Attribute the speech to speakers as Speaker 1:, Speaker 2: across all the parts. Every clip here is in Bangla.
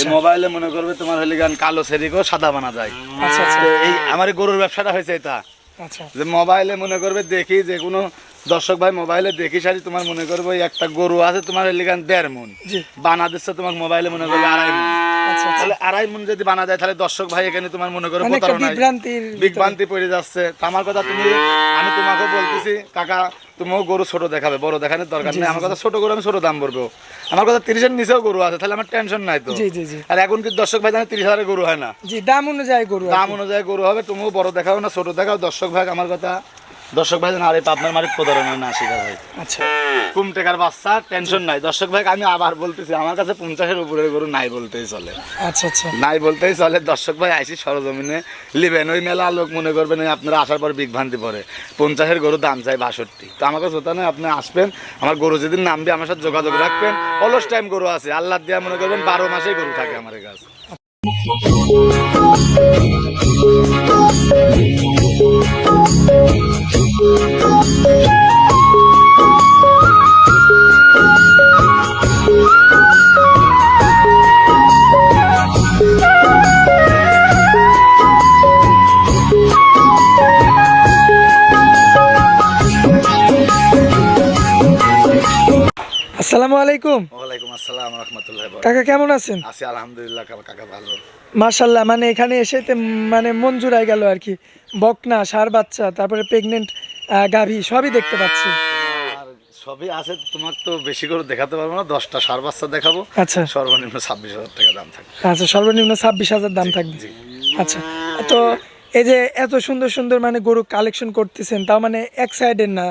Speaker 1: এই মোবাইলে মনে করবে তোমার হলে গান কালো সেরিকও সাদা বানা যায়।
Speaker 2: আচ্ছা আচ্ছা।
Speaker 1: এই আমার গরুর ব্যবসাটা হয়েছে এটা।
Speaker 2: আচ্ছা।
Speaker 1: যে মোবাইলে মনে করবে দেখি যে কোনো দর্শক ভাই মোবাইলে দেখি সারি তোমার মনে করবে একটা গরু আছে তোমার হলে গান দেড় মন। বানা দিচ্ছে তোমার মোবাইলে মনে করবে আড়াই মন।
Speaker 2: আচ্ছা আচ্ছা
Speaker 1: তাহলে আড়াই মন যদি বানা দেয় তাহলে দর্শক ভাই এখানে তোমার মনে করো বিভ্রান্তি পড়ে যাচ্ছে। আমার কথা তুমি আমি তোমাকে বলতেছি কাকা তুমিও গরু ছোট দেখাবে বড় দেখানোর দরকার নেই। আমার কথা ছোট গরু আমি ছোট দাম বলব। আমার কথা তিরিশের নিচেও গরু আছে তাহলে আমার টেনশন নাই তো। আর এখন কি দর্শক ভাই জানে তিরিশ হাজারের গরু হয় না।
Speaker 2: জি দাম অনুযায়ী গরু
Speaker 1: দাম অনুযায়ী গরু হবে তুমিও বড় দেখাও না ছোট দেখাও। দর্শক ভাই আমার কথা দর্শক ভাই আর এই পাবনার মালিক প্রতারণা না শিখা ভাই।
Speaker 2: আচ্ছা।
Speaker 1: কুম টেকার বাচ্চা টেনশন নাই। দর্শক ভাই আমি আবার বলতেছি আমার কাছে পঞ্চাশের উপরের গরু নাই বলতেই চলে।
Speaker 2: আচ্ছা আচ্ছা।
Speaker 1: নাই বলতেই চলে। দর্শক ভাই আইসি সরজমিনে লিবেন। ওই মেলা লোক মনে করবেন আপনারা আসার পর বিভ্রান্তি পড়ে পঞ্চাশের গরু দাম চাই বাষট্টি। তো আমাকে জোতা নয় আপনি আসবেন। আমার গরু যেদিন নাম দিয়ে আমার সাথে যোগাযোগ রাখবেন। অলস টাইম গরু আছে। আল্লাহ দিয়া মনে করবেন বারো মাসেই গরু থাকে আমার কাছে।
Speaker 2: আসসালামু আলাইকুম।
Speaker 1: ওয়ালাইকুম আসসালাম রহমতুল্লাহ
Speaker 2: কাকা কেমন আছেন?
Speaker 1: আছি আলহামদুলিল্লাহ কাকা কাকা ভালো।
Speaker 2: মার্শাল্লাহ মানে এখানে এসে মানে মন জুড়াই গেল আর কি। বকনা সার বাচ্চা তারপরে প্রেগনেন্ট গাভী সবই দেখতে পাচ্ছি।
Speaker 1: সবই আছে তোমার তো বেশি করে দেখাতে পারব না দশটা সার বাচ্চা দেখাবো।
Speaker 2: আচ্ছা।
Speaker 1: সর্বনিম্ন ছাব্বিশ হাজার টাকা দাম থাকে
Speaker 2: আচ্ছা সর্বনিম্ন ছাব্বিশ হাজার দাম থাকবে। আচ্ছা তো এই যে এত সুন্দর সুন্দর মানে গরু কালেকশন করতেছেন তাও মানে এক সাইডের না।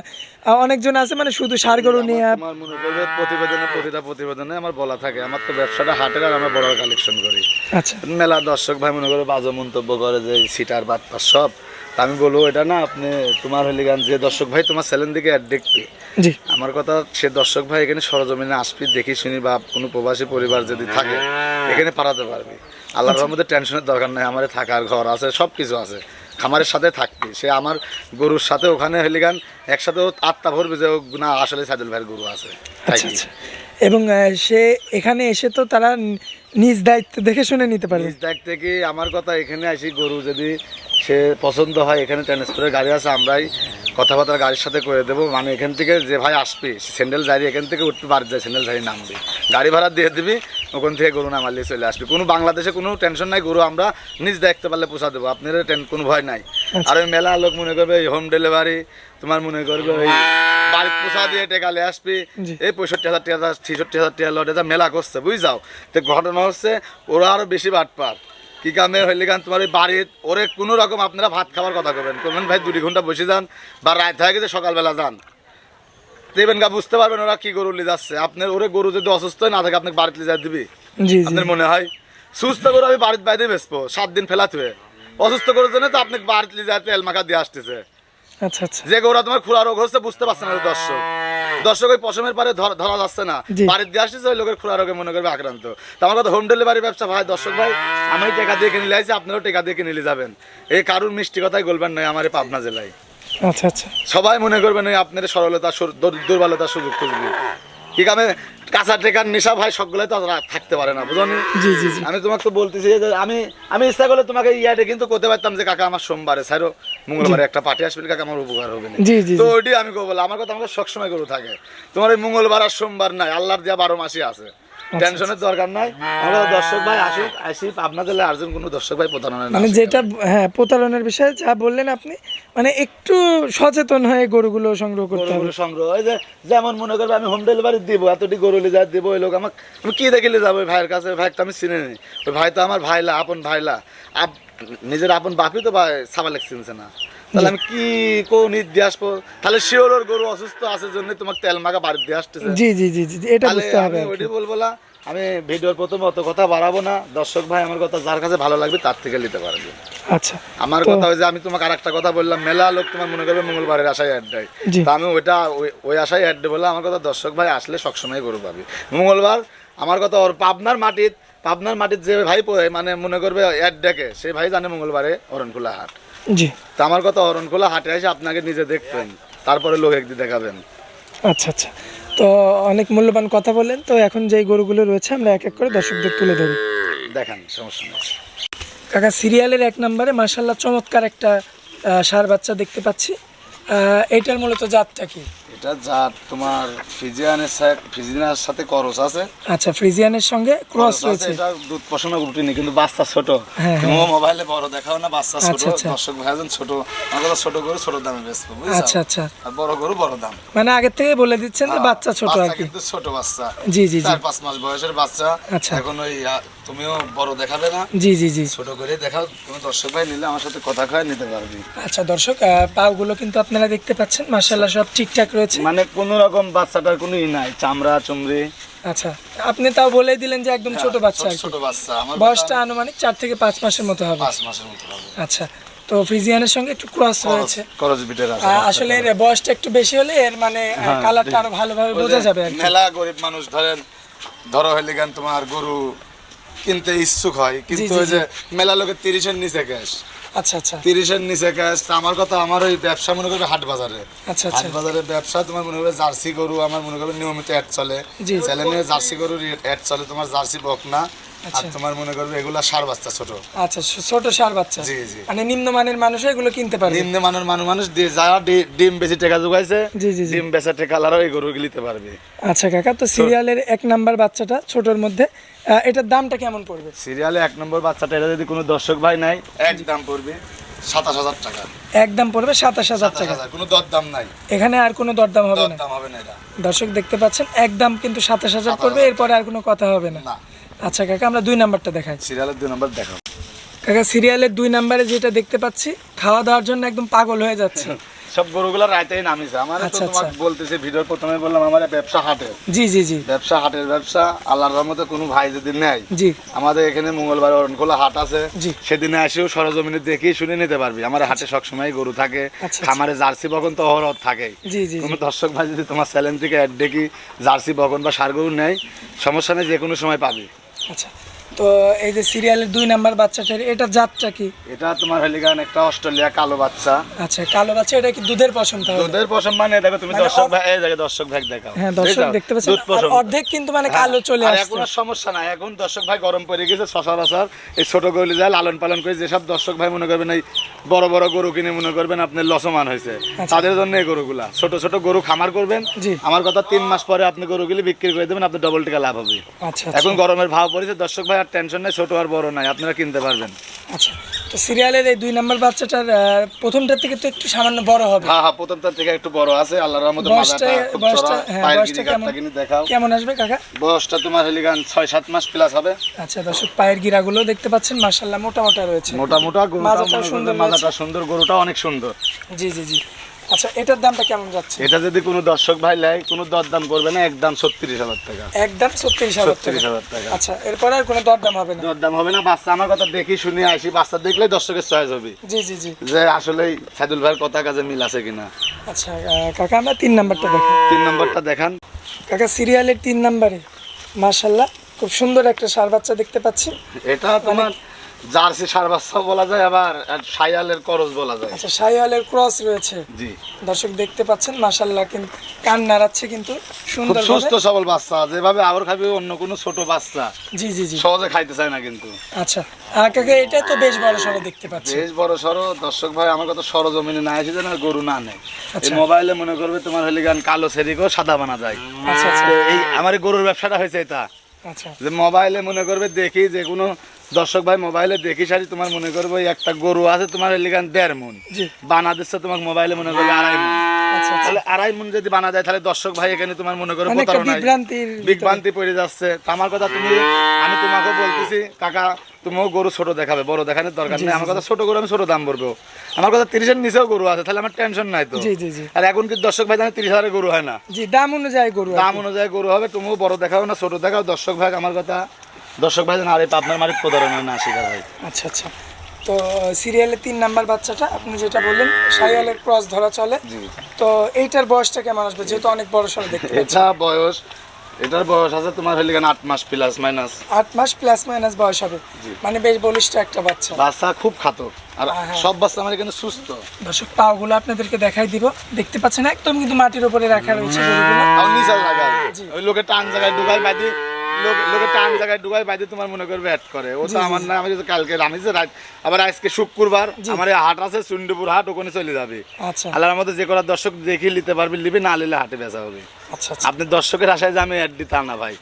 Speaker 2: অনেকজন আছে মানে শুধু সার গরু নিয়ে
Speaker 1: আমার মনে করবে প্রতিবেদনে প্রতিটা প্রতিবেদনে আমার বলা থাকে আমার তো ব্যবসাটা হাটের আর আমরা বড় কালেকশন করি।
Speaker 2: আচ্ছা।
Speaker 1: মেলা দর্শক ভাই মনে করে বাজে মন্তব্য করে যে সিটার বাটপার সব। আমি বলব এটা না আপনি তোমার হলে গান যে দর্শক ভাই তোমার চ্যানেল দিকে অ্যাড দেখবে।
Speaker 2: জি।
Speaker 1: আমার কথা সে দর্শক ভাই এখানে সরজমিনে আসবি দেখি শুনি বা কোনো প্রবাসী পরিবার যদি থাকে এখানে পাঠাতে পারবি। আল্লাহর রহমতে টেনশনের দরকার নাই আমার থাকার ঘর আছে সব কিছু আছে। খামারের সাথে থাকবি সে আমার গরুর সাথে ওখানে হেলিগান একসাথে আত্মা ভরবে যে না আসলে সাইদুল ভাইয়ের গরু আছে।
Speaker 2: আচ্ছা? আচ্ছা এবং সে এখানে এসে তো তারা নিজ দায়িত্ব দেখে শুনে নিতে পারে
Speaker 1: নিজ দাগ থেকে আমার কথা এখানে আসি গরু যদি সে পছন্দ হয় এখানে ট্রান্সপোর্টের গাড়ি আছে আমরাই কথাবার্তা গাড়ির সাথে করে দেবো। মানে এখান থেকে যে ভাই আসবে স্যান্ডেল জারি এখান থেকে উঠতে বাড়ি যায় স্যান্ডেল জারি নামবি। গাড়ি ভাড়া দিয়ে দিবি ওখান থেকে গরু নামালে চলে আসবে। কোনো বাংলাদেশে কোনো টেনশন নাই গরু আমরা নিজ দায়িত্ব পারলে পোষা দেবো। আপনার কোনো ভয় নাই। আর ওই মেলা লোক মনে করবে হোম ডেলিভারি তোমার মনে করবে ওই বাড়ির পোষা দিয়ে টেকালে আসবি এই পঁয়ষট্টি হাজার টাকা ছেষট্টি হাজার টাকা লটে যা মেলা করছে বুঝ যাও তো ঘটনা হচ্ছে ওরা আরও বেশি বাটপার কি কামে হইলে গান তোমার ওই বাড়ির ওরে কোনো রকম আপনারা ভাত খাবার কথা করবেন করবেন ভাই দুটি ঘণ্টা বসে যান বা রাত হয়ে গেছে সকালবেলা যান। দেবেন গা বুঝতে পারবেন ওরা কি গরু নিয়ে যাচ্ছে আপনার ওরে গরু যদি অসুস্থ হয় না থাকে আপনাকে বাড়িতে লিয়ে দিবি? আপনার মনে হয়? সুস্থ গরু আমি বাড়িতে বাইরে বেসবো সাত দিন ফেলাতে হয়ে অসুস্থ গরুর জন্য তো আপনাকে বাড়িতে যাতে তেল মাখা দিয়ে আসতেছে।
Speaker 2: আচ্ছা আচ্ছা।
Speaker 1: যে গৌরা তোমার খুরা রোগ হচ্ছে বুঝতে পারছে না দর্শক। দর্শক ওই পশমের পারে ধরা যাচ্ছে না। বাড়ির দিয়ে আসছে ওই লোকের খুরা রোগে মনে করবে আক্রান্ত। তো আমার কথা হোম ডেলিভারি ব্যবসা ভাই দর্শক ভাই আমি টাকা দিয়ে কিনে লাইছি আপনারাও টাকা দিয়ে কিনে নিয়ে যাবেন। এই কারুর মিষ্টি কথাই বলবেন না আমার পাবনা জেলায়।
Speaker 2: আচ্ছা আচ্ছা।
Speaker 1: সবাই মনে করবেন ওই আপনার সরলতা দুর্বলতা সুযোগ খুঁজবি। কামে কাঁচা টেকার নেশা ভাই সবগুলোই তো থাকতে পারে না বুঝলি
Speaker 2: জি জি জি।
Speaker 1: আমি তোমাকে তো বলতেছি যে আমি আমি ইচ্ছা করলে তোমাকে ইয়াতে কিন্তু করতে পারতাম যে কাকা আমার সোমবারে স্যারও মঙ্গলবারে একটা পার্টি আসবে কাকা আমার উপকার হবে না
Speaker 2: জি জি
Speaker 1: তো ওইটি আমি কব আমার কথা আমাকে সবসময় গরু থাকে। তোমার এই মঙ্গলবার আর সোমবার নাই আল্লাহর দেওয়া বারো মাসে আছে। টেনশনের দরকার নাই। আমরা দর্শক ভাই আসুক আসি আপনাদের আর্জন কোনো দর্শক ভাই প্রতারণা
Speaker 2: মানে যেটা হ্যাঁ প্রতারণার বিষয়ে যা বললেন আপনি মানে একটু সচেতন হয়ে গরুগুলো সংগ্রহ করতে হবে।
Speaker 1: সংগ্রহ যে যেমন মনে করবে আমি হোম ডেলিভারি দিব এতটি গরু যায় দিব ওই লোক আমাকে আমি কি দেখিলে যাব? ভাইয়ের কাছে ভাই তো আমি চিনি নি। ওই ভাই তো আমার ভাইলা আপন ভাইলা। আপ নিজের আপন বাপই তো ভাই সাবালেক চিনছে না। তাহলে আমি কি কোন ঈদ দিয়ে আসব? তাহলে শিওর ওর গরু অসুস্থ আছে জন্য তোমাকে তেল মাখা বাড়ি দিয়ে আসতেছে।
Speaker 2: জি জি জি জি এটা বুঝতে হবে
Speaker 1: ওইটাই বলব না আমি ভিডিওর প্রথমে অত কথা বাড়াবো না। দর্শক ভাই আমার কথা যার কাছে ভালো লাগবে তার থেকে নিতে পারবে।
Speaker 2: আচ্ছা
Speaker 1: আমার কথা ওই যে আমি তোমাকে আরেকটা কথা বললাম মেলা লোক তোমার মনে করবে মঙ্গলবারের আশায় অ্যাড দেয়। তা আমি ওইটা ওই- আশায় অ্যাড দেবো আমার কথা দর্শক ভাই আসলে সবসময় গরু পাবি। মঙ্গলবার আমার কথা ওর পাবনার মাটিত পাবনার মাটির যে ভাই মানে মনে করবে অ্যাড ডেকে সেই ভাই জানে মঙ্গলবারে অরণখোলা হাট
Speaker 2: জি।
Speaker 1: তা আমার কথা অরণখোলা হাটে এসে আপনাকে নিজে দেখবেন। তারপরে লোক একদিন দেখাবেন।
Speaker 2: আচ্ছা আচ্ছা। তো অনেক মূল্যবান কথা বলেন তো এখন যেই গরুগুলো রয়েছে আমরা এক এক করে দর্শকদের তুলে ধরি।
Speaker 1: দেখান সমস্যা নেই।
Speaker 2: কাকা সিরিয়ালের এক নম্বরে মার্শাল্লাহ চমৎকার একটা সার বাচ্চা দেখতে পাচ্ছি। এটার মূলত জাতটা কি?
Speaker 1: এটা তোমার সাথে করস আছে।
Speaker 2: আচ্ছা ফ্রিজিয়ানের সঙ্গে ক্রস রয়েছে।
Speaker 1: এটা দুধ কিন্তু বাচ্চা ছোট।
Speaker 2: হ্যাঁ,
Speaker 1: তুমি মোবাইলে বড় দেখাও না বাচ্চা ছোট
Speaker 2: আচ্ছা, আচ্ছা।
Speaker 1: দর্শক ভাইজন ছোট কথা ছোট গরু ছোট দামে বেচবো
Speaker 2: আচ্ছা আচ্ছা।
Speaker 1: আর বড় গরু বড় দাম।
Speaker 2: মানে আগের থেকে বলে দিচ্ছেন যে বাচ্চা ছোট আর কি।
Speaker 1: কিন্তু ছোট বাচ্চা।
Speaker 2: জি জি জি।
Speaker 1: মাস বয়সের বাচ্চা।
Speaker 2: আচ্ছা।
Speaker 1: এখন ওই তুমিও বড় দেখাবে না।
Speaker 2: জি জি জি।
Speaker 1: ছোট করে দেখাও তুমি দর্শক ভাই নিলে আমার সাথে কথা কয়ে নিতে পারবি।
Speaker 2: আচ্ছা দর্শক পাগুলো কিন্তু আপনারা দেখতে পাচ্ছেন। মার্শাল্লাহ সব ঠিকঠাক রয়েছে।
Speaker 1: মানে কোন রকম বাচ্চাটার কোনো ই নাই চামড়া চুমড়ি।
Speaker 2: আচ্ছা আপনি তাও বলে দিলেন যে একদম ছোট বাচ্চা
Speaker 1: ছোট বাচ্চা আমার
Speaker 2: বয়সটা আনুমানিক চার থেকে পাঁচ মাসের মতো হবে।
Speaker 1: পাঁচ মাসের মতো হবে।
Speaker 2: আচ্ছা তো ফ্রিজিয়ানের সঙ্গে একটু ক্রস রয়েছে।
Speaker 1: করজ বিটের আছে
Speaker 2: আসলে এর বয়সটা একটু বেশি হলে এর মানে
Speaker 1: হ্যাঁ,
Speaker 2: কালারটা আরও ভালোভাবে বোঝা যাবে আর
Speaker 1: মেলা গরিব মানুষ ধরেন ধরো হইলে গান তোমার গরু কিনতে ইচ্ছুক হয় কিন্তু ওই যে মেলা লোকের তিরিশের নিচে ক্যাশ
Speaker 2: আচ্ছা আচ্ছা।
Speaker 1: তিরিশের নিচে ক্যাশ আমার কথা আমার ওই ব্যবসা মনে করবে হাট বাজারে।
Speaker 2: আচ্ছা
Speaker 1: হাট
Speaker 2: আচ্ছা
Speaker 1: বাজারে ব্যবসা তোমার মনে করবে জার্সি গরু আমার মনে করবে নিয়মিত অ্যাড চলে। চ্যানেলে জার্সি গরুর অ্যাড চলে তোমার জার্সি বকনা আর
Speaker 2: আচ্ছা।
Speaker 1: তোমার মনে করবে এগুলা সার বাচ্চা ছোট।
Speaker 2: আচ্ছা ছোট সার বাচ্চা।
Speaker 1: জি, জি।
Speaker 2: মানে নিম্নমানের মানুষ এগুলো কিনতে পারবে।
Speaker 1: নিম্ন মানের মানুষ মানুষ যারা ডিম বেশি টাকা যোগাইছে
Speaker 2: জি, জি।
Speaker 1: ডিম বেচা টাকা এই গরু নিতে পারবে।
Speaker 2: আচ্ছা কাকা তো সিরিয়ালের এক নাম্বার বাচ্চাটা ছোটর মধ্যে এটার দামটা কেমন পড়বে?
Speaker 1: সিরিয়ালে এক নম্বর বাচ্চাটা এটা যদি কোনো দর্শক ভাই নাই একদম পড়বে সাতাশ হাজার টাকা।
Speaker 2: একদম পড়বে সাতাশ হাজার টাকা।
Speaker 1: কোনো দর দাম নাই।
Speaker 2: এখানে আর কোনো দরদাম হবে না?
Speaker 1: হবে না এটা।
Speaker 2: দর্শক দেখতে পাচ্ছেন একদম কিন্তু সাতাশ হাজার পড়বে এরপরে আর কোনো কথা হবে না।
Speaker 1: না।
Speaker 2: আচ্ছা কাকা আমরা দুই নাম্বারটা দেখাই।
Speaker 1: সিরিয়ালের দুই নম্বর দেখো
Speaker 2: কাকা সিরিয়ালের দুই নাম্বারে যেটা দেখতে পাচ্ছি খাওয়া দাওয়ার জন্য একদম পাগল হয়ে যাচ্ছে।
Speaker 1: সব গরুগুলো রাইতেই নামিছে। আমার তো
Speaker 2: আচ্ছা,
Speaker 1: তোমাকে
Speaker 2: আচ্ছা।
Speaker 1: বলতেছে ভিডিওর প্রথমে বললাম আমার ব্যবসা হাটের।
Speaker 2: জি জি জি।
Speaker 1: ব্যবসা হাটের ব্যবসা আল্লাহর রহমতে কোনো ভাই যদি নেয়
Speaker 2: জি।
Speaker 1: আমাদের এখানে মঙ্গলবার অরণখোলা হাট আছে।
Speaker 2: জি।
Speaker 1: সেদিনে এসেও সরজমিনে দেখি শুনে নিতে পারবি। আমার হাটে সবসময় গরু থাকে
Speaker 2: আচ্ছা।
Speaker 1: খামারে জার্সি বকন তো অহরহ থাকে।
Speaker 2: জি জি
Speaker 1: কোনো দর্শক ভাই যদি তোমার চ্যানেল থেকে অ্যাড দেখি জার্সি বকন বা সার গরু নেয় সমস্যা নেই যে কোনো সময় পাবি।
Speaker 2: আচ্ছা। তো এই যে সিরিয়ালের দুই নাম্বার বাচ্চাটার এটা জাতটা কি?
Speaker 1: এটা তোমার হলিগান একটা অস্ট্রেলিয়া কালো বাচ্চা।
Speaker 2: আচ্ছা কালো বাচ্চা এটা কি দুধের হবে
Speaker 1: দুধের পশম মানে দেখো তুমি
Speaker 2: মানে
Speaker 1: দর্শক ভাই এই দেখো দর্শক ভাই দেখাও।
Speaker 2: হ্যাঁ দর্শক দেখতে পাচ্ছেন? অর্ধেক কিন্তু মানে কালো চলে আসছে।
Speaker 1: এখন সমস্যা নাই। এখন দর্শক ভাই গরম পড়ে গেছে এই ছোট গরু যায় লালন পালন করে যেসব দর্শক ভাই মনে করবেন এই বড় বড় গরু কিনে মনে করবেন আপনার লসমান হয়েছে। তাদের জন্য এই গরুগুলা। ছোট ছোট গরু খামার করবেন।
Speaker 2: আচ্ছা।
Speaker 1: আমার কথা তিন মাস পরে আপনি গরুগুলি বিক্রি করে দেবেন আপনি ডবল টাকা লাভ হবে।
Speaker 2: আচ্ছা
Speaker 1: এখন গরমের ভাব পড়েছে দর্শক ভাই আর টেনশন নেই ছোট আর বড় নাই আপনারা কিনতে পারবেন।
Speaker 2: আচ্ছা তো সিরিয়ালের এই দুই নাম্বার বাচ্চাটার প্রথমটার থেকে তো একটু সামান্য বড় হবে।
Speaker 1: হ্যাঁ হ্যাঁ প্রথমটার থেকে একটু বড় আছে আল্লাহর রহমতে
Speaker 2: বয়সটা
Speaker 1: মাথাটা খুব
Speaker 2: বয়সটা হ্যাঁ বয়সটা কেমন?
Speaker 1: দেখাও।
Speaker 2: কেমন আসবে কাকা?
Speaker 1: বয়সটা তোমার হলিগান ছয় সাত মাস প্লাস হবে।
Speaker 2: আচ্ছা দর্শক পায়ের গিরাগুলো দেখতে পাচ্ছেন মার্শাল্লাহ মোটা মোটা রয়েছে
Speaker 1: মোটা মোটা গরুটা
Speaker 2: সুন্দর
Speaker 1: মাজাটা সুন্দর গরুটা অনেক সুন্দর।
Speaker 2: জি জি জি। আচ্ছা এটার দামটা কেমন যাচ্ছে?
Speaker 1: এটা যদি কোনো দর্শক ভাই নেয় কোনো দরদাম করবে না একদম ছত্রিশ হাজার টাকা।
Speaker 2: একদম ছত্রিশ হাজার
Speaker 1: ছত্রিশ হাজার টাকা।
Speaker 2: আচ্ছা এরপরে আর কোনো দরদাম হবে না?
Speaker 1: দরদাম হবে না বাচ্চা আমার কথা দেখি শুনে আসি বাচ্চা দেখলে দর্শকের চয়েস হবে।
Speaker 2: জি জি জি।
Speaker 1: যে আসলে সাইদুল ভাইয়ের কথা কাজে মিল আছে কিনা।
Speaker 2: আচ্ছা কাকা আমরা তিন নাম্বারটা দেখি।
Speaker 1: তিন নম্বরটা দেখান।
Speaker 2: কাকা সিরিয়ালের তিন নাম্বারে মার্শাল্লাহ খুব সুন্দর একটা সার বাচ্চা দেখতে পাচ্ছি।
Speaker 1: এটা তোমার জার্সি সার বাচ্চা বলা যায় আবার বলা যায়।
Speaker 2: আচ্ছা ক্রস রয়েছে।
Speaker 1: জি।
Speaker 2: দর্শক দেখতে পাচ্ছেন মার্শাল্লাহ কিন্তু কান নাড়াচ্ছে কিন্তু সুন্দর
Speaker 1: সুস্থ সবল বাচ্চা যেভাবে আবার খাবে অন্য কোনো ছোট বাচ্চা।
Speaker 2: জি জি জি।
Speaker 1: সহজে খাইতে চায় না কিন্তু।
Speaker 2: আচ্ছা আর কাকা এটা তো বেশ বড় সড়ো দেখতে পাচ্ছি।
Speaker 1: বেশ বড় সড়ো। দর্শক ভাই আমার কথা সরজমিনে না এসে যেন গরু না নেয়। এই
Speaker 2: আচ্ছা।
Speaker 1: মোবাইলে মনে করবে তোমার হলে গান কালো সেরিকেও সাদা বানা যায়।
Speaker 2: আচ্ছা আচ্ছা।
Speaker 1: এই আমার গরুর ব্যবসাটা হয়েছে এটা।
Speaker 2: আচ্ছা।
Speaker 1: যে মোবাইলে মনে করবে দেখি যে কোনো দর্শক ভাই মোবাইলে দেখি সারি তোমার মনে করবে একটা গরু আছে তোমার হলে গান দেড় মন। বানা দিচ্ছে তোমার মোবাইলে মনে করবে আড়াই মন।
Speaker 2: আচ্ছা আচ্ছা।
Speaker 1: তাহলে আড়াই মন যদি বানা দেয় তাহলে দর্শক ভাই এখানে তোমার মনে করবে
Speaker 2: মানে।
Speaker 1: বিভ্রান্তি পড়ে যাচ্ছে। আমার কথা তুমি আমি তোমাকে বলতেছি কাকা তুমিও গরু ছোট দেখাবে বড় দেখানোর দরকার নেই। আমার কথা ছোট গরু আমি ছোট দাম বলব। আমার কথা তিরিশের নিচেও গরু আছে তাহলে আমার টেনশন নাই তো। আর এখন কি দর্শক ভাই জানে তিরিশ হাজারের গরু হয় না?
Speaker 2: জি দাম অনুযায়ী গরু
Speaker 1: দাম অনুযায়ী গরু হবে তুমিও বড় দেখাও না ছোট দেখাও। দর্শক ভাই আমার কথা দর্শক ভাই আর এই পাবনার মালিক প্রতারণা না শিকার হয়।
Speaker 2: আচ্ছা আচ্ছা। তো সিরিয়ালের তিন নাম্বার বাচ্চাটা আপনি যেটা বললেন শাহিওয়ালের ক্রস ধরা চলে। তো এইটার বয়সটা কেমন আসবে? যেহেতু অনেক বড় সড়ো দেখতে
Speaker 1: এটা বয়স এটার বয়স আছে তোমার হলে কেন আট মাস প্লাস মাইনাস
Speaker 2: আট মাস প্লাস মাইনাস বয়স হবে। মানে বেশ বলিষ্ঠ একটা বাচ্চা।
Speaker 1: বাচ্চা খুব খাতো আর
Speaker 2: হ্যাঁ, হ্যাঁ।
Speaker 1: সব বাচ্চা আমার কিন্তু সুস্থ।
Speaker 2: দর্শক পাগুলো আপনাদেরকে দেখাই দিব। দেখতে পাচ্ছেন একদম কিন্তু মাটির উপরে রাখা রয়েছে
Speaker 1: ওই লোকে টান জায়গায় ডুবাই বাদি টান জায়গায় ডুবাই বাইদে তোমার মনে করবে অ্যাড করে। ও তো আমার না আমি কালকে আমি যে আবার আজকে শুক্রবার আমার হাট আছে চুন্ডিপুর হাট ওখানে চলে যাবে।
Speaker 2: আচ্ছা।
Speaker 1: আল্লাহর যে করার দর্শক দেখে নিতে পারবে নিবি না নিলে হাটে বেচা হবে।
Speaker 2: আচ্ছা আচ্ছা।
Speaker 1: আপনি দর্শকের আশায় যে আমি অ্যাড তা না ভাই।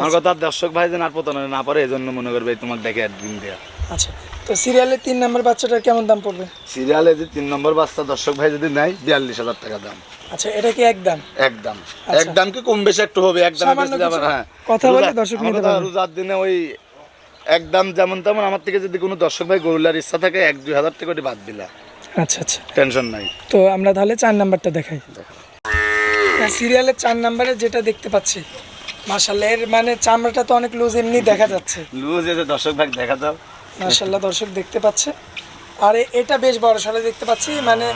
Speaker 1: আমার কথা দর্শক ভাই যেন আর প্রতারণা না পারে এই জন্য মনে করবে তোমার তোমাকে দেখে অ্যাড দিন দেয়া।
Speaker 2: আচ্ছা। তো সিরিয়ালের তিন নম্বর বাচ্চাটার কেমন দাম পড়বে?
Speaker 1: সিরিয়ালে যে তিন নম্বর বাচ্চা দর্শক ভাই যদি নেয় বিয়াল্লিশ হাজার টাকা দাম।
Speaker 2: আচ্ছা এটা কি একদম
Speaker 1: একদম
Speaker 2: আচ্ছা।
Speaker 1: একদম কি কম বেশি একটু হবে? একদম হ্যাঁ।
Speaker 2: কথা বলে দর্শক নিতে পারবে।
Speaker 1: রোজার দিনে ওই একদম যেমন তেমন আমার থেকে যদি কোনো দর্শক ভাই গরুলার ইচ্ছা থাকে এক দুই হাজার টাকা বাদ দিলা।
Speaker 2: আচ্ছা আচ্ছা।
Speaker 1: টেনশন নাই।
Speaker 2: তো আমরা তাহলে চার নাম্বারটা দেখাই। সিরিয়ালের চার নাম্বারে যেটা দেখতে পাচ্ছি মাশাল্লাহ এর মানে চামড়াটা তো অনেক লুজ এমনি দেখা যাচ্ছে।
Speaker 1: লুজ এসে দর্শক ভাই দেখা যাও।
Speaker 2: মাশাল্লাহ দর্শক দেখতে পাচ্ছে। আর এটা বেশ বড় সড়ো দেখতে পাচ্ছি মানে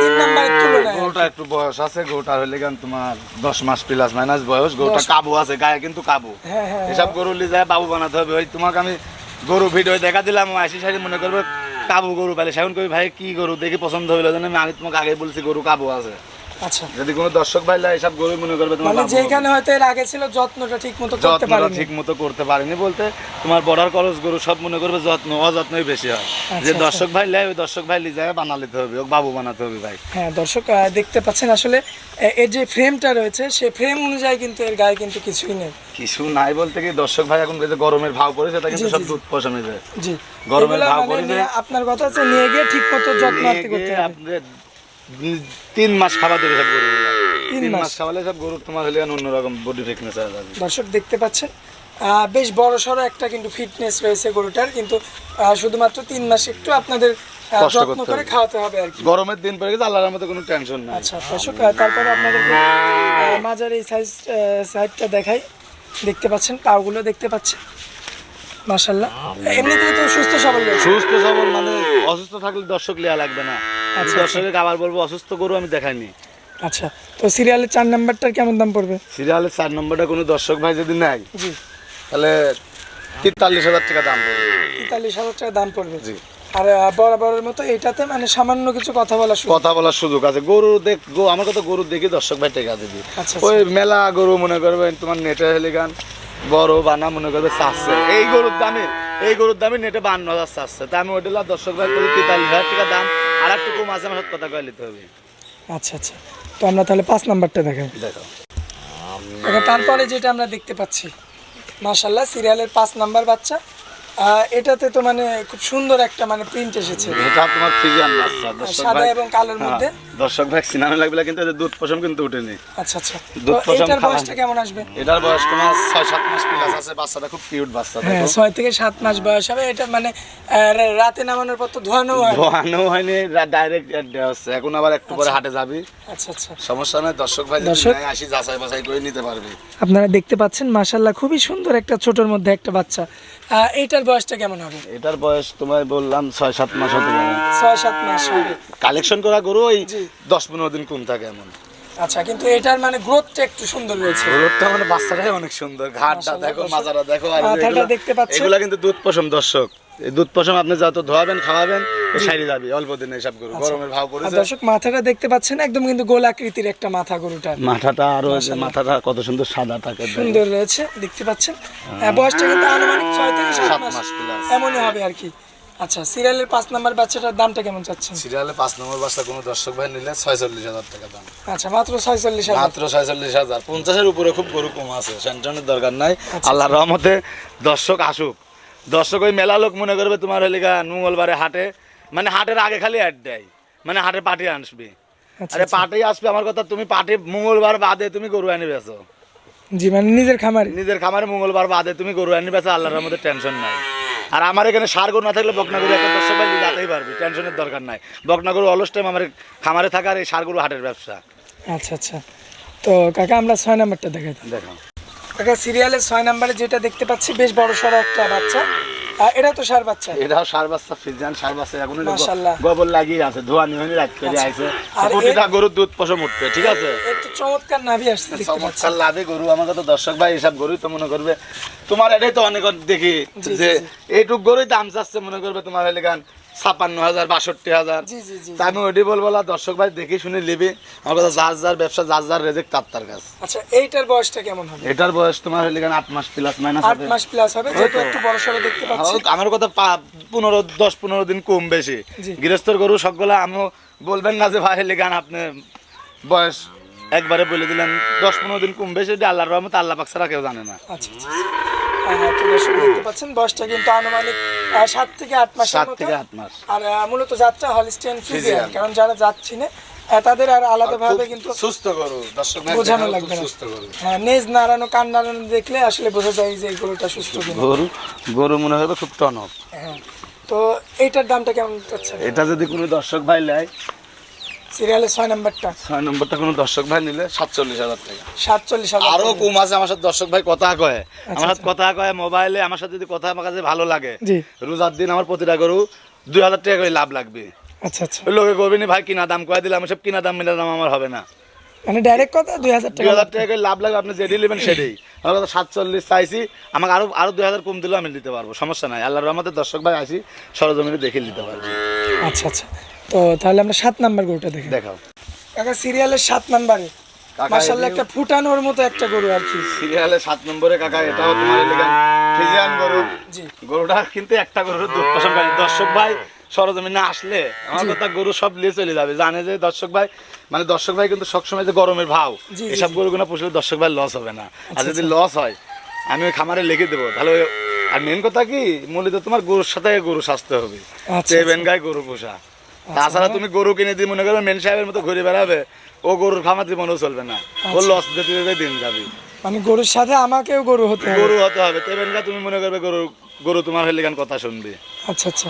Speaker 2: তিন নাম্বারের তুলনায়।
Speaker 1: গরুটা একটু বয়স আছে গরুটা হলে গান তোমার দশ মাস প্লাস মাইনাস বয়স গরুটা কাবু আছে গায়ে কিন্তু কাবু।
Speaker 2: হ্যাঁ হ্যাঁ
Speaker 1: এসব গরু নিয়ে যায় বাবু বানাতে হবে। ওই তোমাকে আমি গরু ভিডিও দেখা দিলাম আশি সারি মনে করবে কাবু গরু পাইলে সেখন কবি ভাই কি গরু দেখে পছন্দ হইল জানি? আমি আগে তোমাকে আগে বলছি গরু কাবু আছে।
Speaker 2: আচ্ছা।
Speaker 1: যদি কোনো দর্শক ভাই এসব গরু মনে করবে তোমার
Speaker 2: মানে যেখানে হয়তো এর আগে ছিল যত্নটা ঠিক মতো করতে পারেনি।
Speaker 1: ঠিক মতো করতে পারেনি বলতে তোমার বর্ডার খরচ গরু সব মনে করবে যত্ন অযত্নই বেশি হয়। যে
Speaker 2: আচ্ছা।
Speaker 1: দর্শক ভাই ওই দর্শক ভাই লিজায় বানালিতে হবে ও বাবু বানাতে হবে ভাই।
Speaker 2: হ্যাঁ দর্শক দেখতে পাচ্ছেন আসলে এর যে ফ্রেমটা রয়েছে সে ফ্রেম অনুযায়ী কিন্তু এর গায়ে কিন্তু কিছুই নেই।
Speaker 1: কিছু নাই বলতে কি দর্শক ভাই এখন যে গরমের ভাব পড়েছে সেটা কিন্তু সব। দুধ পশমে যায়।
Speaker 2: জি।
Speaker 1: গরমের ভাব
Speaker 2: মানে
Speaker 1: পড়েছে।
Speaker 2: আপনার কথা হচ্ছে নিয়ে গিয়ে ঠিক মতো যত্ন করতে হবে।
Speaker 1: তিন মাস খাবার দেবে সব গরু।
Speaker 2: তিন মাস।
Speaker 1: খাওয়ালে সব গরু তোমার হলে অন্যরকম বডি ফিটনেস হয়ে
Speaker 2: দর্শক দেখতে পাচ্ছেন? বেশ বড় সড়ো একটা কিন্তু ফিটনেস রয়েছে গরুটার কিন্তু শুধুমাত্র তিন মাস একটু আপনাদের যত্ন করে খাওয়াতে হবে আর কি।
Speaker 1: গরমের দিন গেছে আল্লাহর মতো কোনো টেনশন নাই।
Speaker 2: আচ্ছা দর্শক তারপরে আপনাদেরকে আহ, মাজার এই সাইজ সাইডটা দেখাই। দেখতে পাচ্ছেন পাগুলো দেখতে পাচ্ছেন। মাশাল্লাহ এমনিতেই তো সুস্থ সবল
Speaker 1: সুস্থ সবল মানে অসুস্থ থাকলে দর্শক লিয়া লাগবে না।
Speaker 2: আচ্ছা,
Speaker 1: দর্শকের আবার বলব অসুস্থ গরু আমি দেখাইনি।
Speaker 2: আচ্ছা তো সিরিয়ালের চার নাম্বারটার কেমন দাম পড়বে?
Speaker 1: সিরিয়ালের চার নম্বরটা কোনো দর্শক ভাই যদি নেয়
Speaker 2: জি।
Speaker 1: তাহলে তেতাল্লিশ হাজার টাকা দাম পড়বে।
Speaker 2: তেতাল্লিশ হাজার টাকা দাম পড়বে।
Speaker 1: জি।
Speaker 2: আর বরাবরের মতো এটাতে মানে সামান্য কিছু কথা বলা শুরু
Speaker 1: কথা বলার সুযোগ আছে। গরু দেখ গো আমার কথা গরু দেখি দর্শক ভাই টেকা দিবি
Speaker 2: আচ্ছা,
Speaker 1: ওই মেলা গরু মনে করবেন তোমার নেটে হেলে গান বড় বানা মনে করবে চাচ্ছে এই গরুর দামে এই গরুর দামে নেটে বান্ন হাজার চাচ্ছে তা আমি ওইটা দর্শক ভাই তেতাল্লিশ হাজার টাকা দাম আর একটু কম আছে আমার কথা কয়ে নিতে হবে।
Speaker 2: আচ্ছা আচ্ছা। তো আমরা তাহলে পাঁচ নাম্বারটা দেখাই।
Speaker 1: দেখো।
Speaker 2: তারপরে যেটা আমরা দেখতে পাচ্ছি মাশাল্লাহ সিরিয়ালের পাঁচ নাম্বার বাচ্চা। এটাতে তো মানে খুব সুন্দর একটা মানে প্রিন্ট এসেছে।
Speaker 1: এটা তোমার ফিজিয়ান বাচ্চা দর্শক
Speaker 2: সাদা এবং কালোর মধ্যে?
Speaker 1: হ্যাঁ, দর্শক ভাই সিনানো লাগবে কিন্তু এদের দুধ পশম কিন্তু উঠেনি।
Speaker 2: আচ্ছা আচ্ছা।
Speaker 1: দুধ পশম
Speaker 2: এটার বয়সটা কেমন আসবে?
Speaker 1: এটার বয়স তোমার ছয় সাত মাস প্লাস আছে বাচ্চাটা খুব কিউট বাচ্চা
Speaker 2: হ্যাঁ
Speaker 1: দেখো
Speaker 2: ছয় থেকে সাত মাস বয়স হবে। এটা মানে রাতে নামানোর পর তো ধোয়ানো হয়।
Speaker 1: ধোয়ানো হয়নি ডাইরেক্ট হচ্ছে এখন আবার একটু পরে হাটে যাবি।
Speaker 2: আচ্ছা আচ্ছা।
Speaker 1: সমস্যা নাই দর্শক ভাই যদি
Speaker 2: দর্শক-
Speaker 1: আসি যাচাই বাছাই করে নিতে পারবে।
Speaker 2: আপনারা দেখতে পাচ্ছেন মাশাল্লাহ খুবই সুন্দর একটা ছোটোর মধ্যে একটা বাচ্চা। আহ, এইটার বয়সটা কেমন হবে?
Speaker 1: এটার বয়স তোমায় বললাম ছয় সাত মাস হতে
Speaker 2: ছয় সাত মাস হবে।
Speaker 1: কালেকশন করা গরু ওই দশ পনেরো দিন কম থাকে এমন
Speaker 2: আচ্ছা কিন্তু এটার মানে গ্রোথটা একটু সুন্দর রয়েছে।
Speaker 1: গ্রোথটা মানে বাচ্চাটাই অনেক সুন্দর। ঘাটটা দেখো মাজারা দেখো আর
Speaker 2: দেখতে পাচ্ছি
Speaker 1: এগুলা কিন্তু দুধ পশম দর্শক। দুধ পশম আপনি যত ধোয়াবেন খাওয়াবেন সারি যাবে অল্প দিনে এসব গরু গরমের ভাব পড়েছে।
Speaker 2: দর্শক মাথাটা দেখতে পাচ্ছেন একদম কিন্তু গোল আকৃতির একটা মাথা গরুটার।
Speaker 1: মাথাটা আরও মাথাটা কত সুন্দর সাদা থাকে
Speaker 2: সুন্দর রয়েছে দেখতে পাচ্ছেন। হ্যাঁ, বয়সটা কিন্তু আনুমানিক ছয় থেকে সাত মাস। এমনই হবে আর কি। আচ্ছা সিরিয়ালের পাঁচ নাম্বার বাচ্চাটার দামটা কেমন চাচ্ছেন?
Speaker 1: সিরিয়ালে পাঁচ নম্বর বাচ্চা কোনো দর্শক ভাই নিলে ছয়চল্লিশ হাজার টাকা দাম।
Speaker 2: আচ্ছা মাত্র ছয়চল্লিশ হাজার।
Speaker 1: মাত্র ছয়চল্লিশ হাজার। পঞ্চাশের উপরে খুব গরু কম আছে সেন্টনের দরকার নাই।
Speaker 2: আচ্ছা,
Speaker 1: আল্লাহর রহমতে দর্শক আসুক। দর্শক ওই মেলা লোক মনে করবে তোমার হলে মঙ্গলবারে হাটে। মানে হাটের আগে খালি অ্যাড দেয়। মানে হাটে পাটি আসবে
Speaker 2: আচ্ছা,
Speaker 1: আরে পাটি আসবে আমার কথা তুমি পাটি মঙ্গলবার বাদে তুমি গরু আনি বেছো
Speaker 2: জি মানে নিজের খামারে?
Speaker 1: নিজের খামারে মঙ্গলবার বাদে তুমি গরু আনি বেছো আল্লাহর রহমতে টেনশন নাই। আর আমার এখানে সার গরু না থাকলে বকনা গরু একটা দর্শক ভাই যাতেই পারবি টেনশনের দরকার নাই। বকনা গরু অলস টাইম আমার খামারে থাকার এই সার গরু হাটের ব্যবসা।
Speaker 2: আচ্ছা আচ্ছা। তো কাকা আমরা ছয় নাম্বারটা দেখাই।
Speaker 1: দেখো
Speaker 2: কাকা সিরিয়ালের ছয় নাম্বারে যেটা দেখতে পাচ্ছি বেশ বড় সড়ো একটা বাচ্চা। এটা তো সার বাচ্চা।
Speaker 1: এটাও সার বাচ্চা ফিজান সার বাচ্চা এখন। গোবর লাগিয়ে আছে ধোয়া নিয়ে রাত করে
Speaker 2: আচ্ছা।
Speaker 1: আছে প্রতিটা গরুর দুধ পশম উঠবে ঠিক আছে?
Speaker 2: তো চমৎকার নাভি আসছে
Speaker 1: চমৎকার লাভে গরু আমাকে তো দর্শক ভাই এসব গরুই তো মনে করবে। তোমার এটাই তো অনেক দেখি যে এইটুক গরুই দাম চাচ্ছে মনে করবে তোমার হলে গান ছাপান্ন হাজার বাষট্টি হাজার। তা আমি ওইটি বলব দর্শক ভাই দেখে শুনে নিবি। আমার কথা যার যার ব্যবসা যার যার রেজেক্ট তার তার কাছে
Speaker 2: আচ্ছা এইটার বয়সটা কেমন হবে?
Speaker 1: এটার বয়স তোমার হলে আট মাস প্লাস মাইনাস
Speaker 2: আট মাস প্লাস হবে? যেহেতু একটু বড় সড়ো দেখতে পাচ্ছি।
Speaker 1: আমার কথা পা- পনেরো দশ পনেরো দিন কম বেশি। গৃহস্থর গরু সবগুলো আমিও বলবেন না যে ভাই হলে গান আপনি বয়স একবারে বলে দিলেন দশ পনেরো দিন কম বেশি এটা আল্লাহর রহমত আল্লাহ পাক ছাড়া কেউ জানে না।
Speaker 2: আচ্ছা আচ্ছা হ্যাঁ, তো দর্শক দেখতে পাচ্ছেন বয়সটা কিন্তু আনুমানিক সাত থেকে আট মাসের
Speaker 1: সাত থেকে আট মাস।
Speaker 2: আর মূলত যাত্রা হলিস্টিয়ান ফিজিয়ান কারণ যারা যাচ্ছি না তাদের আর আলাদাভাবে
Speaker 1: খুব
Speaker 2: কিন্তু
Speaker 1: সুস্থ গরু দর্শক
Speaker 2: বোঝানো লাগবে
Speaker 1: সুস্থ গরু।
Speaker 2: হ্যাঁ, নেজ নাড়ানো কান নাড়ানো দেখলে আসলে বোঝা যায় যে গরুটা সুস্থ
Speaker 1: গরু গরু মনে হবে খুব টনক।
Speaker 2: হ্যাঁ তো এইটার দামটা কেমন
Speaker 1: এটা যদি কোনো দর্শক ভাই নেয়
Speaker 2: সিরিয়ালের ছয় নাম্বারটা।
Speaker 1: ছয় নম্বরটা কোনো দর্শক ভাই নিলে সাতচল্লিশ হাজার টাকা।
Speaker 2: সাতচল্লিশ হাজার আরও
Speaker 1: কম আছে আমার সাথে দর্শক ভাই কথা কয়। আমার সাথে
Speaker 2: আচ্ছা।
Speaker 1: কথা কয় মোবাইলে আমার সাথে যদি কথা আমার কাছে ভালো লাগে। রোজার দিন আমার প্রতিটা গরু দুই হাজার টাকা করে লাভ লাগবে।
Speaker 2: আচ্ছা আচ্ছা।
Speaker 1: লোকে করবেনি ভাই কিনা দাম কয়ে দিলে আমার সব কিনা দাম মিলে দাম আমার হবে না।
Speaker 2: মানে ডাইরেক্ট কথা দুই হাজার
Speaker 1: দুই হাজার টাকা করে লাভ লাগবে আপনি যেটি নেবেন সেটাই। আমার কথা সাতচল্লিশ চাইছি আমাকে আরও আরও দুই হাজার কম দিলেও আমি দিতে পারব সমস্যা নাই। আল্লাহর রহমতে দর্শক ভাই আসি সরজমিনে দেখে নিতে পারব।
Speaker 2: আচ্ছা আচ্ছা। তো তাহলে আমরা সাত নাম্বার গরুটা দেখি।
Speaker 1: দেখাও।
Speaker 2: কাকা সিরিয়ালের সাত নাম্বারে।
Speaker 1: যে-
Speaker 2: একটা ফুটানোর মতো একটা গরু আর কি।
Speaker 1: সিরিয়ালে সাত নম্বরে কাকা এটাও তোমার এলাকার ফিজিয়ান গরু।
Speaker 2: জি।
Speaker 1: গরুটা কিন্তু একটা গরুর দুধ পছন্দ করে দর্শক ভাই সরজমিনে আসলে আমার কথা গরু সব নিয়ে চলে যাবে। জানে যে দর্শক ভাই মানে দর্শক ভাই কিন্তু সবসময় যে গরমের
Speaker 2: জি,
Speaker 1: এসব গরুগুলো পুষলে দর্শক ভাই লস হবে না। আর যদি লস হয় আমি ওই খামারে লিখে দেবো। তাহলে আর মেন কথা কি মূলত তোমার গরুর সাথে গরু সাজতে হবে।
Speaker 2: আচ্ছা,
Speaker 1: গায়ে গরু পোষা। তাছাড়া তুমি গরু কিনে দিয়ে মনে করবে মেন সাহেবের মতো ঘুরে বেড়াবে ও গরুর খামার জীবনেও চলবে না। ও লস দিতে দিতে দিন যাবে।
Speaker 2: মানে গরুর সাথে আমাকেও গরু হতে হবে।
Speaker 1: গরু হতে হবে। তেবেন গা তুমি মনে করবে গরু গরু তোমার হলে গান কথা শুনবে?
Speaker 2: আচ্ছা আচ্ছা।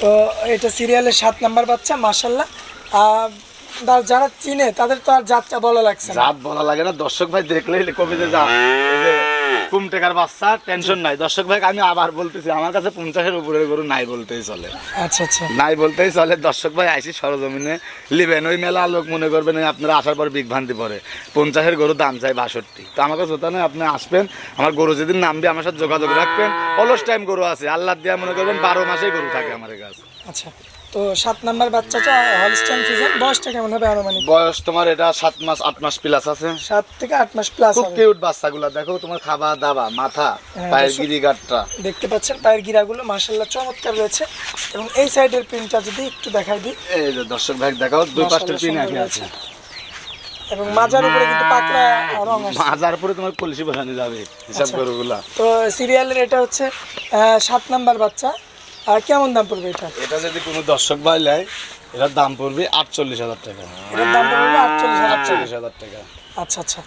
Speaker 2: তো এটা সিরিয়ালের সাত নাম্বার বাচ্চা মাসাল্লাহ যারা চিনে তাদের তো আর যাত্রা বলা লাগছে না।
Speaker 1: জাত বলা লাগে না। দর্শক ভাই দেখলেই কবি যে কুম টেকার বাচ্চা টেনশন নাই। দর্শক ভাই আমি আবার বলতেছি আমার কাছে পঞ্চাশের উপরে গরু নাই বলতেই চলে।
Speaker 2: আচ্ছা আচ্ছা।
Speaker 1: নাই বলতেই চলে। দর্শক ভাই আইসি সরজমিনে লিবেন। ওই মেলা লোক মনে করবেন আপনারা আসার পর বিগ ভান্তি পরে। পঞ্চাশের গরু দাম চাই বাষট্টি। তো আমাকে জোতা নয় আপনি আসবেন। আমার গরু যেদিন নামবে আমার সাথে যোগাযোগ রাখবেন। অলস টাইম গরু আছে। আল্লাহ দিয়া মনে করবেন বারো মাসেই গরু থাকে আমার কাছে।
Speaker 2: আচ্ছা। তো সাত নাম্বার বাচ্চাটা হলস্টাইন ফিজান বয়সটা কেমন হবে আনুমানিক?
Speaker 1: বয়স তোমার এটা সাত মাস আট মাস প্লাস আছে।
Speaker 2: সাত থেকে আট মাস প্লাস
Speaker 1: খুব কিউট বাচ্চাগুলা। দেখো তোমার খাবার দাবা মাথা
Speaker 2: হ্যাঁ,
Speaker 1: পায়ের
Speaker 2: দর্শক-
Speaker 1: গিরিগাটটা।
Speaker 2: দেখতে পাচ্ছেন পায়ের গিরাগুলো মাসাল্লাহ চমৎকার রয়েছে। এবং এই সাইডের প্রিন্টটা যদি একটু দেখাই দিই।
Speaker 1: এই যে দর্শক ভাই দেখাও দুই পাঁচটা
Speaker 2: মাশাআল্লাহ
Speaker 1: পিন আছে।
Speaker 2: এবং মাজার উপরে কিন্তু রং আছে
Speaker 1: মাজার পরে তোমার কলসি বসানো যাবে হিসাব
Speaker 2: আচ্ছা। তো সিরিয়ালের এটা হচ্ছে সাত নাম্বার বাচ্চা। আর কেমন দাম পড়বে এটা?
Speaker 1: এটা যদি কোনো দর্শক ভাই নেয় এটার দাম পড়বে আটচল্লিশ হাজার টাকা।
Speaker 2: এটার দাম পড়বে আটচল্লিশ
Speaker 1: আটচল্লিশ হাজার টাকা।
Speaker 2: আচ্ছা আচ্ছা।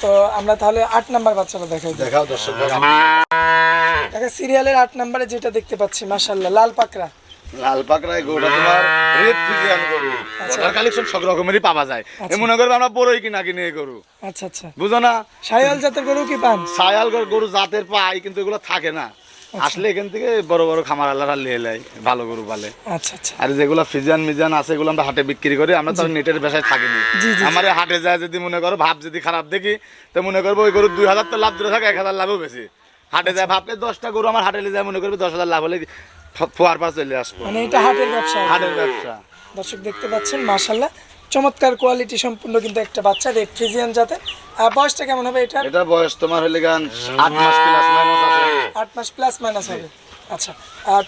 Speaker 2: তো আমরা তাহলে আট নাম্বার বাচ্চাটা দেখাই
Speaker 1: দেখাও দর্শক
Speaker 2: দেখা সিরিয়ালের আট নাম্বারে যেটা দেখতে পাচ্ছি মাশাল্লাহ লাল পাকড়া।
Speaker 1: লাল পাকড়ায় গরুটা তোমার রেড ফিজিয়ান গরু
Speaker 2: আচ্ছা।
Speaker 1: ওটার কালেকশন সব রকমেরই পাওয়া যায়। এ মনে করবে আমরা বড়ই কিনা কিনে গরু।
Speaker 2: আচ্ছা আচ্ছা।
Speaker 1: বুঝো না?
Speaker 2: সায়াল জাতের গরু কি পান?
Speaker 1: সায়াল গরু- জাতের পাই কিন্তু এগুলো থাকে না।
Speaker 2: আচ্ছা।
Speaker 1: আসলে এখান থেকে বড় বড় খামার আল্লাহরা লিয়ে লেয় ভালো গরু পালে।
Speaker 2: আচ্ছা আচ্ছা।
Speaker 1: আর যেগুলো ফিজান মিজান আছে এগুলো আমরা হাটে বিক্রি করি আমরা তো আর নেটের পেশায় থাকিনি
Speaker 2: জি, জি।
Speaker 1: আমার হাটে যায় যদি মনে করো ভাব যদি খারাপ দেখি তো মনে করব ওই গরু দুই হাজার তো লাভ দূরে থাকে এক হাজার লাভও বেশি। হাটে যায় ভাবলে দশটা গরু আমার হাটে নিয়ে যায় মনে করবে দশ হাজার লাভ হলে ফোয়ার পাশ চলে আসব।
Speaker 2: মানে এটা হাটের ব্যবসা।
Speaker 1: হাটের ব্যবসা।
Speaker 2: দর্শক দেখতে পাচ্ছেন মাশাল্লাহ চমৎকার কোয়ালিটি সম্পূর্ণ কিন্তু একটা বাচ্চা রেড ফ্রিজিয়ান জাতের। আর বয়সটা কেমন হবে এটার?
Speaker 1: এটা বয়স তোমার হলে গান আট মাস প্লাস মাইনাস আছে
Speaker 2: আট মাস প্লাস মাইনাস হবে। আচ্ছা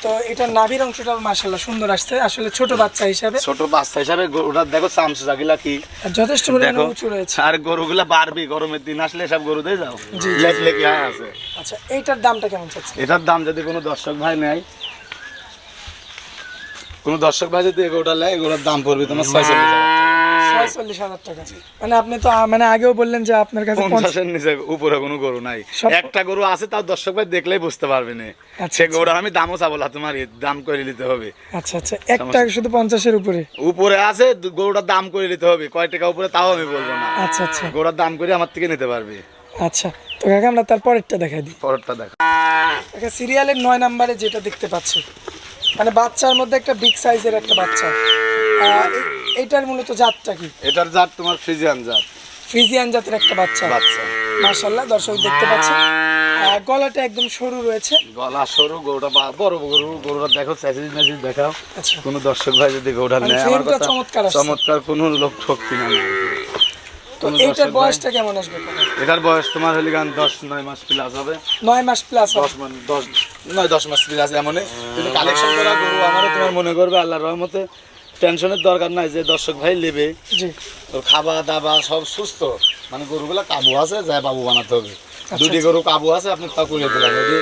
Speaker 2: তো এটার নাভির অংশটা মাশাল্লাহ সুন্দর আসছে। আসলে ছোট বাচ্চা হিসাবে।
Speaker 1: ছোট বাচ্চা হিসাবে গরুটা দেখো চামচ জাগিলা কি।
Speaker 2: যথেষ্ট পরিমাণে উঁচু রয়েছে।
Speaker 1: আর গরুগুলা বাড়বি গরমের দিন আসলে সব গরু দিয়ে যাও।
Speaker 2: জি।
Speaker 1: লেক লেক হ্যাঁ আছে।
Speaker 2: আচ্ছা এইটার দামটা কেমন চাচ্ছে
Speaker 1: এটার দাম যদি কোনো দর্শক ভাই নেয় কোনো দর্শক ভাই যদি এগোটা নেয় এগুলোর দাম পড়বে তোমার। ছয়চল্লিশ হাজার টাকা।
Speaker 2: মানে আপনি তো মানে আগেও বললেন যে আপনার কাছে
Speaker 1: পঞ্চাশের নিচে উপরে কোনো গরু নাই। একটা গরু আছে তাও দর্শক ভাই দেখলেই বুঝতে পারবে না।
Speaker 2: আচ্ছা,
Speaker 1: সে
Speaker 2: আচ্ছা।
Speaker 1: আমি দামও চাবো না তোমার দাম করে নিতে হবে।
Speaker 2: আচ্ছা আচ্ছা। একটা শুধু পঞ্চাশের উপরে?
Speaker 1: উপরে আছে গরুটার দাম করে নিতে হবে। কয় টাকা উপরে তাও আমি বলব না।
Speaker 2: আচ্ছা আচ্ছা।
Speaker 1: গরুর দাম করে আমার থেকে নিতে পারবে।
Speaker 2: আচ্ছা। তো কাকা আমরা তার পরেরটা দেখাই দিই।
Speaker 1: পরেরটা দেখো।
Speaker 2: সিরিয়ালের নয় নাম্বারে যেটা দেখতে পাচ্ছি মানে বাচ্চার মধ্যে একটা বিগ সাইজের একটা বাচ্চা। আহ, এ- এইটার মূলত জাতটা কি?
Speaker 1: এটার জাত তোমার ফ্রিজিয়ান জাত।
Speaker 2: ফ্রিজিয়ান জাতের একটা বাচ্চা।
Speaker 1: বাচ্চা।
Speaker 2: মাশাল্লাহ দর্শক দেখতে পাচ্ছেন। গলাটা একদম সরু রয়েছে।
Speaker 1: গলা সরু গরুটা বড় গরু গরুটা দেখো স্যাচিস ম্যাচিস দেখাও।
Speaker 2: আচ্ছা।
Speaker 1: কোনো দর্শক ভাই যদি গরুটা
Speaker 2: মানে
Speaker 1: নেয় আমার কথা।
Speaker 2: চমৎকার
Speaker 1: কোনো লোক শক্তি না।
Speaker 2: তো এইটার বয়সটা কেমন আসবে
Speaker 1: এটার বয়স তোমার হলে গান দশ নয় মাস প্লাস হবে।
Speaker 2: নয় মাস প্লাস
Speaker 1: দশ মান দশ নয় দশ মাস প্লাস এমনই। কিন্তু কালেকশন করা গরু আমারও তোমার মনে করবে আল্লাহর রহমতে। টেনশনের দরকার নাই যে দর্শক ভাই নেবে। ওর খাওয়া দাওয়া সব সুস্থ। মানে গরুগুলো কাবু আছে যাই বাবু বানাতে হবে। দুটি গরু কাবু আছে আপনি তা করিয়ে দিলাম। যদি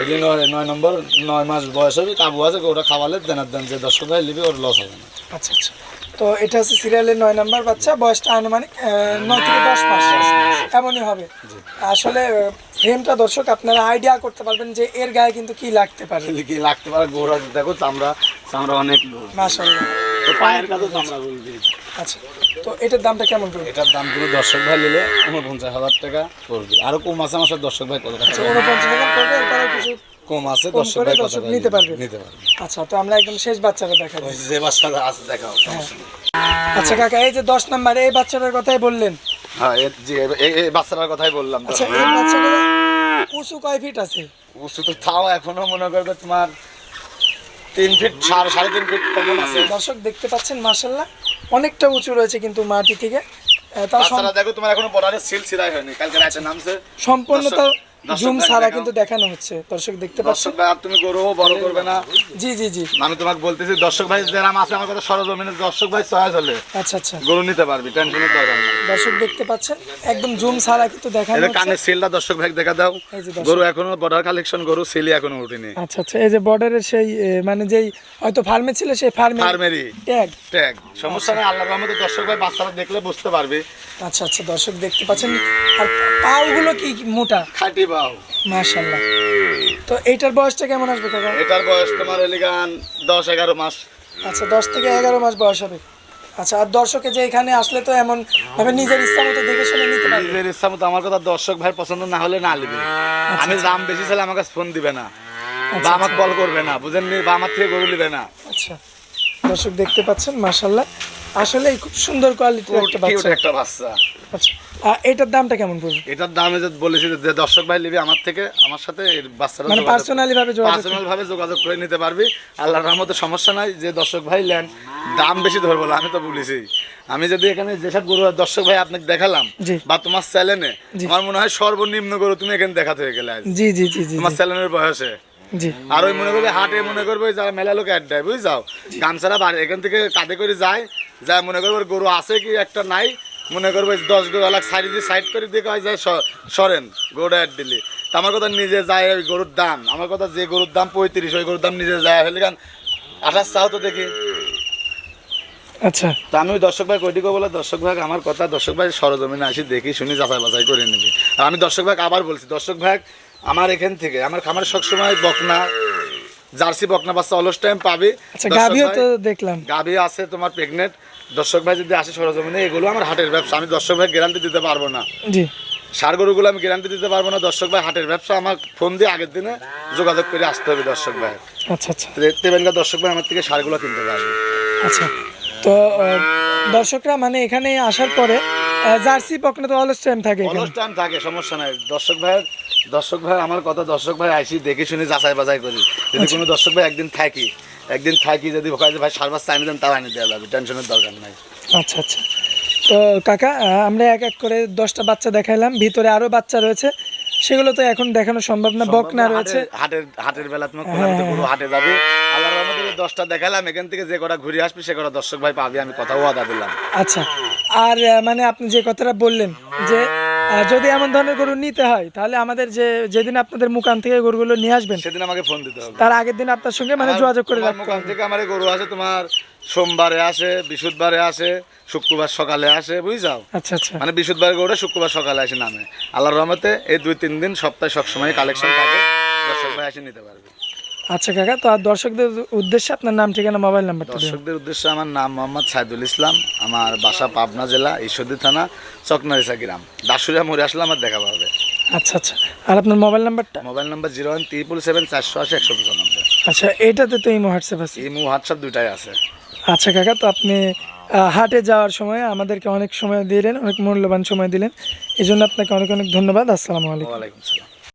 Speaker 1: এটি নয় নয় নম্বর নয় মাস বয়স হবে কাবু আছে গরুটা খাওয়ালে দেনার দেন যে দর্শক ভাই নেবে ওর লস হবে না।
Speaker 2: আচ্ছা আচ্ছা। তো এটা হচ্ছে সিরিয়ালের নয় নাম্বার বাচ্চা বয়সটা আনুমানিক নয় থেকে দশ মাস। এমনই হবে। আসলে ফ্রেমটা দর্শক আপনারা আইডিয়া করতে পারবেন যে এর গায়ে কিন্তু কি লাগতে পারে।
Speaker 1: কি লাগতে পারে? গরু দেখো চামড়া চামড়া অনেক তো পায়ের কাছে চামড়া বলবি
Speaker 2: আচ্ছা তো এটার দামটা কেমন পড়বে?
Speaker 1: এটার দাম পুরো দর্শক ভাই নিলে উনপঞ্চাশ হাজার টাকা পড়বে। আরও কম আছে আমার সাথে দর্শক ভাই কত টাকা
Speaker 2: আচ্ছা উনপঞ্চাশ হাজার পড়বে এরপরে কিছু
Speaker 1: কম আছে দর্শক
Speaker 2: করে
Speaker 1: ভাই
Speaker 2: দর্শক নিতে পারবে।
Speaker 1: নিতে পারবে।
Speaker 2: আচ্ছা তো আমরা একদম শেষ বাচ্চাটা দেখা
Speaker 1: ওই
Speaker 2: দিই
Speaker 1: যে বাচ্চাটা আছে দেখাও।
Speaker 2: আচ্ছা কাকা এই যে দশ নাম্বার এই বাচ্চাটার কথাই বললেন।
Speaker 1: হ্যাঁ এই- এই বাচ্চাটার কথাই বললাম
Speaker 2: আচ্ছা এই বাচ্চাটা উঁচু কয় ফিট আছে?
Speaker 1: উঁচু তো তাও এখনও মনে করবে তোমার তিন ফিট সাড়ে সাড়ে তিন ফিট কমন আছে।
Speaker 2: দর্শক দেখতে পাচ্ছেন মার্শাল্লাহ অনেকটা উঁচু রয়েছে কিন্তু মাটি থেকে। তার
Speaker 1: দেখো তোমার এখনও বর্ডারে সিল সিলাই হয়নি। কালকে নামছে।
Speaker 2: সম্পূর্ণ তো জুম ছাড়া কিন্তু দেখানো হচ্ছে। দর্শক দেখতে পাচ্ছেন?
Speaker 1: দর্শক ভাই আর তুমি গরু বড় করবে না।
Speaker 2: জি জি জি।
Speaker 1: আমি তোমাকে বলতেছি দর্শক ভাই যারা আছে আমার কথা সরজমিনে দর্শক ভাই চয়েস হলে
Speaker 2: আচ্ছা আচ্ছা।
Speaker 1: গরু নিতে পারবি টেনশনের দরকার নেই।
Speaker 2: দর্শক দেখতে পাচ্ছেন একদম জুম ছাড়া কিন্তু দেখানো হচ্ছে।
Speaker 1: কানের সিলটা দর্শক ভাই দেখা দাও। গরু এখনও বর্ডার কালেকশন গরু সিলি এখনও উঠেনি
Speaker 2: আচ্ছা আচ্ছা। এই যে বর্ডারের সেই মানে যেই হয়তো ফার্মে ছিল সেই ফার্মে
Speaker 1: ফার্মেরি
Speaker 2: ট্যাগ
Speaker 1: ট্যাগ সমস্যা নেই আল্লাহর রহমতে দর্শক ভাই বাচ্চারা দেখলে বুঝতে পারবে।
Speaker 2: আচ্ছা আচ্ছা দর্শক দেখতে পাচ্ছেন। আর পাওগুলো কি মোটা?
Speaker 1: খাটি বাউ
Speaker 2: মাশাল্লাহ তো এইটার বয়সটা কেমন আসবে কাকা?
Speaker 1: এটার বয়স তোমার এলিগান দশ এগারো মাস।
Speaker 2: আচ্ছা দশ থেকে এগারো মাস বয়স হবে। আচ্ছা আর দর্শকে যে এখানে আসলে তো এমন ভাবে নিজের ইচ্ছা মতো দেখে শুনে নিতে পারবে।
Speaker 1: নিজের ইচ্ছা মতো আমার কথা দর্শক ভাই পছন্দ না হলে না নেবে আমি দাম বেশি আমার কাছে ফোন দিবে না। বা আমাকে কল করবে না বুঝেননি? বা আমার থেকে গরু নিবে না।
Speaker 2: আচ্ছা। দর্শক দেখতে পাচ্ছেন মাশাল্লাহ আসলে খুব সুন্দর কোয়ালিটির একটা বাচ্চা।
Speaker 1: একটা বাচ্চা।
Speaker 2: আচ্ছা এটার দামটা কেমন পড়বে?
Speaker 1: এটার দামে যে বলেছি যে দর্শক ভাই নিবে আমার থেকে আমার সাথে এই বাচ্চাটা
Speaker 2: মানে পার্সোনালি ভাবে যোগাযোগ
Speaker 1: পার্সোনাল ভাবে যোগাযোগ করে নিতে পারবি। আল্লাহর রহমতে সমস্যা নাই যে দর্শক ভাই নেন দাম বেশি ধরবো না আমি তো বলেছি। আমি যদি এখানে যেসব গরু দর্শক ভাই আপনাকে দেখালাম বা তোমার চ্যানেলে আমার মনে হয় সর্বনিম্ন গরু তুমি এখানে দেখাতে হয়ে গেলে
Speaker 2: জি জি জি জি
Speaker 1: তোমার চ্যানেলের বয়সে। আর ওই মনে করবে হাটে মনে করবে যারা মেলা লোক অ্যাড দেয় বুঝ যাও গামছাড়া বাড়ি এখান থেকে কাঁধে করে যায় যা মনে করবে গরু আছে কি একটা নাই মনে করবে দশ গরু আলাক সাইড দিয়ে সাইড করে দিয়ে কয় যায় সরেন গরুটা অ্যাড দিলি। তা আমার কথা নিজে যায় ওই গরুর দাম আমার কথা যে গরুর দাম পঁয়ত্রিশ ওই গরুর দাম নিজে যায় ফেলে কারণ আঠাশ চাও তো দেখি।
Speaker 2: আচ্ছা।
Speaker 1: তা আমি ওই দর্শক ভাই কইটি বলে দর্শক ভাই আমার কথা দর্শক ভাই সরজমিনে আসি দেখি শুনি যাচাই বাছাই করে নিবি। আর আমি দর্শক ভাই আবার বলছি দর্শক ভাই আমার এখান থেকে আমার খামার সবসময় বকনা জার্সি বকনা বাচ্চা অলস টাইম পাবে।
Speaker 2: আচ্ছা গাভিও তো দেখলাম।
Speaker 1: গাভী আছে তোমার প্রেগনেন্ট দর্শক ভাই যদি আসে সরজমিনে এগুলো আমার হাটের ব্যবসা। আমি দর্শক ভাই গ্যারান্টি দিতে পারব না।
Speaker 2: জি।
Speaker 1: সার গরুগুলো আমি গ্যারান্টি দিতে পারব না। দর্শক ভাই হাটের ব্যবসা আমার ফোন দিয়ে আগের দিনে যোগাযোগ করে আসতে হবে দর্শক ভাই।
Speaker 2: আচ্ছা আচ্ছা।
Speaker 1: দর্শক ভাই আমার থেকে সারগুলো কিনতে পারবে।
Speaker 2: আচ্ছা। তো দর্শকরা মানে এখানে আসার পরে জার্সি পকনে তো অলস টাইম থাকে এখানে।
Speaker 1: অনুষ্ঠান থাকে সমস্যা নাই। দর্শক ভাই দর্শক ভাই আমার কথা দর্শক ভাই আইসি দেখে শুনে যাচাই বাছাই করি। যদি কোনো দর্শক ভাই একদিন থাকি একদিন থাকি যদি ভাই সারবার চাইনি দেন, তাও আনি দেওয়া যাবে টেনশনের দরকার নাই।
Speaker 2: আচ্ছা আচ্ছা। তো কাকা আমরা এক এক করে দশটা বাচ্চা দেখাইলাম, ভিতরে আরও বাচ্চা রয়েছে। সেগুলো তো এখন দেখানো সম্ভব না বকনা রয়েছে।
Speaker 1: হাটের- হাটের বেলা কোলাতে পুরো হাটে যাবে। আল্লাহর রহমতে দশটা দেখালাম এখান থেকে যে কটা ঘুরে আসবি সে কটা দর্শক ভাই পাবি আমি কথা ওয়াদা দিলাম।
Speaker 2: আচ্ছা আর মানে আপনি যে কথাটা বললেন যে যদি এমন ধরনের গরু নিতে হয় তাহলে আমাদের যে যেদিন আপনাদের মুকান থেকে গরুগুলো নিয়ে আসবেন
Speaker 1: সেদিন আমাকে ফোন দিতে হবে।
Speaker 2: তার আগের দিন আপনার সঙ্গে মানে যোগাযোগ করে রাখতে
Speaker 1: মোকাম থেকে আমার গরু আছে তোমার সোমবারে আসে বৃহস্পতিবারে আসে শুক্রবার সকালে আসে বুঝছাও?
Speaker 2: আচ্ছা আচ্ছা।
Speaker 1: মানে বৃহস্পতিবার গরুটা শুক্রবার সকালে আসে নামে। আল্লাহর রহমতে এই দুই তিন দিন সপ্তাহে সবসময় কালেকশন থাকে দর্শক ভাই এসে নিতে পারবে।
Speaker 2: আচ্ছা কাকা তো আর দর্শকদের উদ্দেশ্যে আপনার নাম ঠিকানা মোবাইল নাম্বারটা দিন।
Speaker 1: দর্শকদের উদ্দেশ্যে আমার নাম মোহাম্মদ সাইদুল ইসলাম আমার বাসা পাবনা জেলা ঈশ্বরদী থানা চকনারিসা গ্রাম। দাসুরিয়া মোড়ে আসলে আমার দেখা পাবে।
Speaker 2: আচ্ছা আচ্ছা। আর আপনার মোবাইল নাম্বারটা
Speaker 1: mobile number zero one triple seven চারশো আশি একশো পঁচানব্বই।
Speaker 2: আচ্ছা এটাতে তো ইমো হোয়াটসঅ্যাপ আছে।
Speaker 1: ইমো হোয়াটসঅ্যাপ দুটাই আছে।
Speaker 2: আচ্ছা কাকা তো আপনি হাটে যাওয়ার সময় আমাদেরকে অনেক সময় দিলেন, অনেক মূল্যবান সময় দিলেন। এই জন্য আপনাকে অনেক অনেক ধন্যবাদ। আসসালামু আলাইকুম।